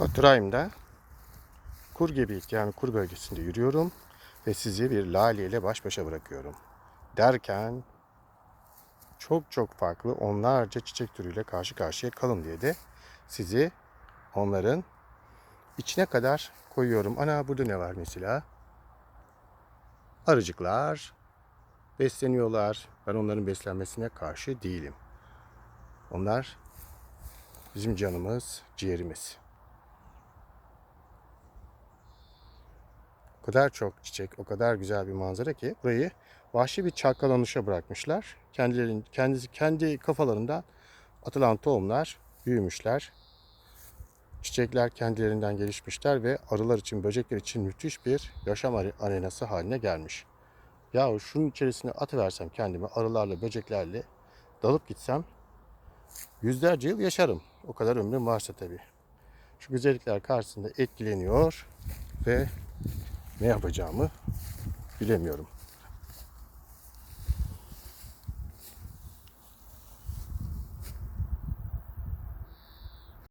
Baturay'ımda kur gibi yani kur bölgesinde yürüyorum ve sizi bir lale ile baş başa bırakıyorum. Derken çok çok farklı onlarca çiçek türüyle karşı karşıya kalın diye de sizi onların içine kadar koyuyorum. Ana burada ne var mesela? Arıcıklar besleniyorlar. Ben onların beslenmesine karşı değilim. Onlar bizim canımız, ciğerimiz. Kadar çok çiçek, o kadar güzel bir manzara ki burayı vahşi bir çalkalanışa bırakmışlar. Kendilerin kendisi kendi kafalarından atılan tohumlar büyümüşler. Çiçekler kendilerinden gelişmişler ve arılar için, böcekler için müthiş bir yaşam are- arenası haline gelmiş. Ya şunun içerisine atıversem kendimi arılarla, böceklerle dalıp gitsem yüzlerce yıl yaşarım. O kadar ömrüm varsa tabii. Şu güzellikler karşısında etkileniyor ve ne yapacağımı bilemiyorum.